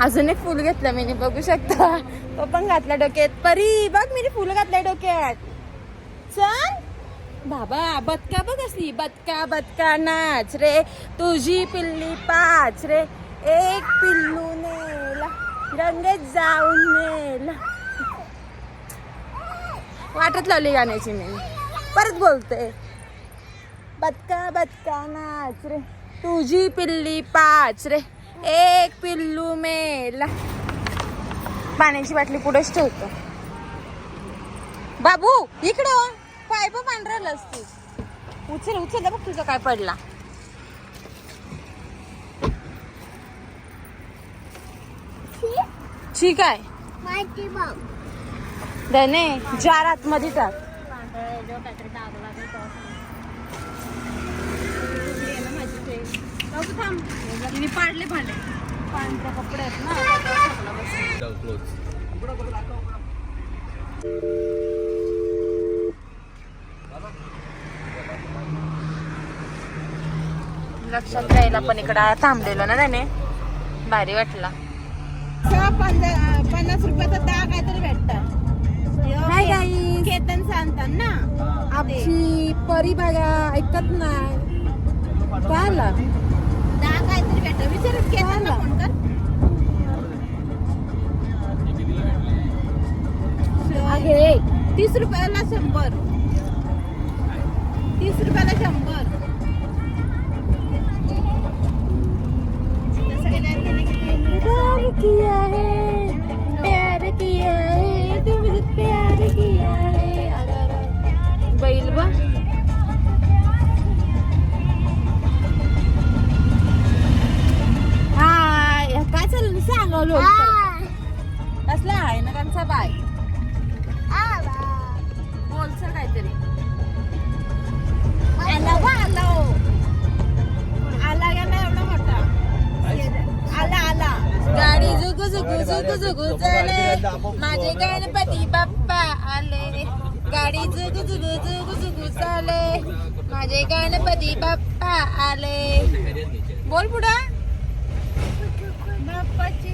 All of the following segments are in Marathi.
अजून एक फुल घेतलं मी बघू शकता. तो पण घातला डोक्यात. परी बघ मी फुल घातलंय डोक्यात. चल. बाबा बदका बघ असली. बदका बदका नाच रे. तुझी पिल्ली पाच रे. एक पिल्लू नेला. गंगेत जाऊन नेला. वाटत लावली गाण्याची मी. परत बोलते. बदका बदका नाच रे. तुझी पिल्ली पाच रे. एक पिल्लू मेला. पाण्याची बाटली पुढेच ठेवतो. बाबू इकडं पायप पांढरा असते उचल उचल बघ तुझा काय पडला. ठीक आहे. माहिती बघ धने आतमध्ये टाक पाडले भांडे. पांढरे कपडे आहेत ना. लक्षात द्यायला पण इकडं थांबलेलो ना त्याने. भारी वाटला. पन्नास रुपयाचा दहा काहीतरी भेटतात. केतन सांगतात ना. आमची परी बघा ऐकत नाही. काय तीस रुपयाला शंभर. तीस रुपयाला शंभर. किती? प्यार किया है प्यार किया है तुमसे प्यार किया है अगर बैल बा। हाय काय चाललं सांगलो गाडी जुगु जुगु माझे गणपती बाप्पा आले. गाडी जुगु जुगु जुगु झुगू चाले माझे गणपती बाप्पा आले. बोल पुढा. बाप्पाची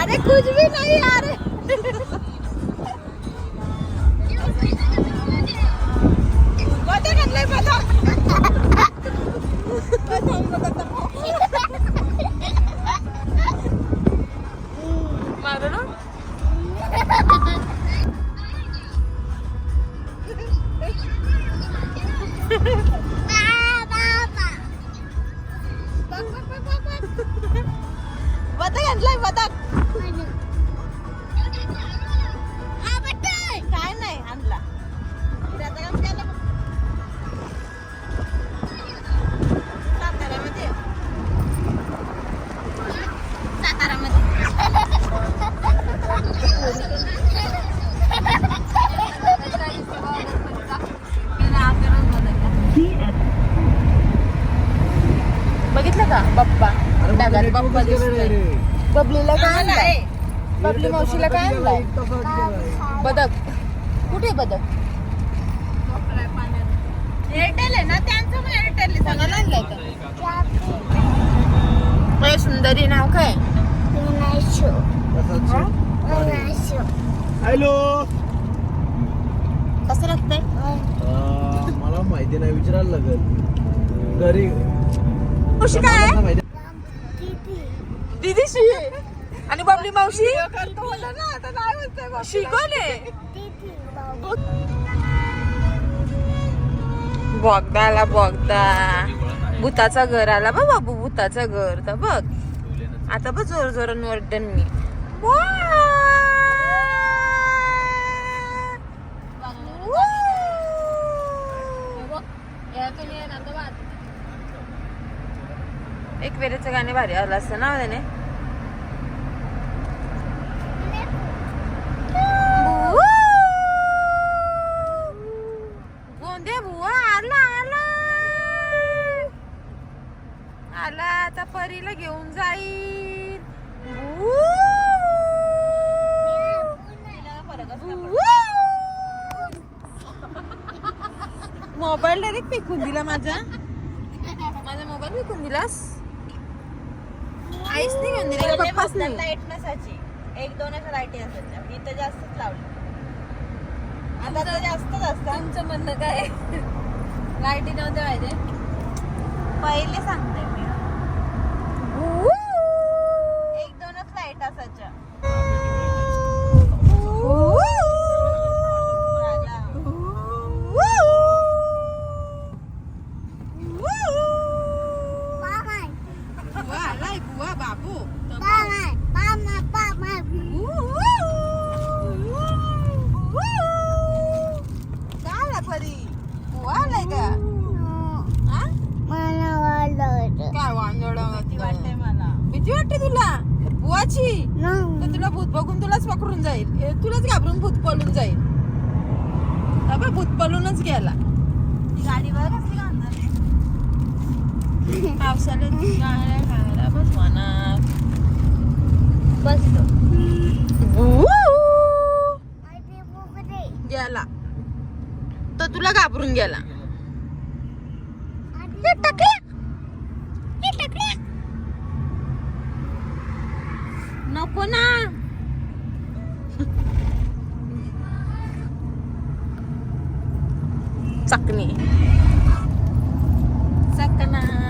अरे कुछ भी नाही यार बदक घातलाय बदक काय नाही आणला. सातारामध्ये काम केलं? बघ. सातारामध्ये बघितलं का? बाप्पा. डागात बाप्पा दिसतोय बबलीला काय आणलंय? बबली मावशीला काय आणलंय? बदक. कुठे बदक? एअरटेल आहे ना त्यांचं पण एअरटेल आहे. कोणाला आणलंय का ए, सुंदरी नाव काय? हॅलो? कसं लागतंय मला माहिती नाही विचारायला लागेल. घरी. मावशी काय आहे? मला माहिती दीदीशी? आणि बबली मावशी? ना शिकवले बघदा आला बघदा भूताचा घर आला बा बाबू भूताचा घर. तर बघ. आता बघ जोर जोरान मी मी एक वेळेचं गाणे भारी आलं असतं. ना त्याने? गोंदे बुवा आला आला! आला आता परीला घेऊन जाईल. भू. मोबाईल डायरेक्ट फेकून दिला माझा माझा मोबाईल फेकून दिलास? आईस नाही घेऊन दिली पप्पाच नाही. नसायची एक असायच्या मी तर जास्तच लावली. आता तर जास्तच असतात. तुमचं म्हणणं काय? लाईटी नव्हते पाहिजे. पहिले सांगते मी दोनच लाइट असायच्या राजा. बुवा आलाय बुवा बाबू काय आला परी बुवा आलाय का हा? काय वांगड भीती वाटते मला भीती वाटते तुला बुवाची तर तुला भूत बघून तुलाच पकडून जाईल. तुलाच घाबरून भूत पळून जाईल. अबा भूत पळूनच गेला. गाडी बघ कसली पावसाळ्यात गाड्या खायला बस मनात बसतो गेला. तो तुला घाबरून गेला. Naku na! Sakni. Sakna.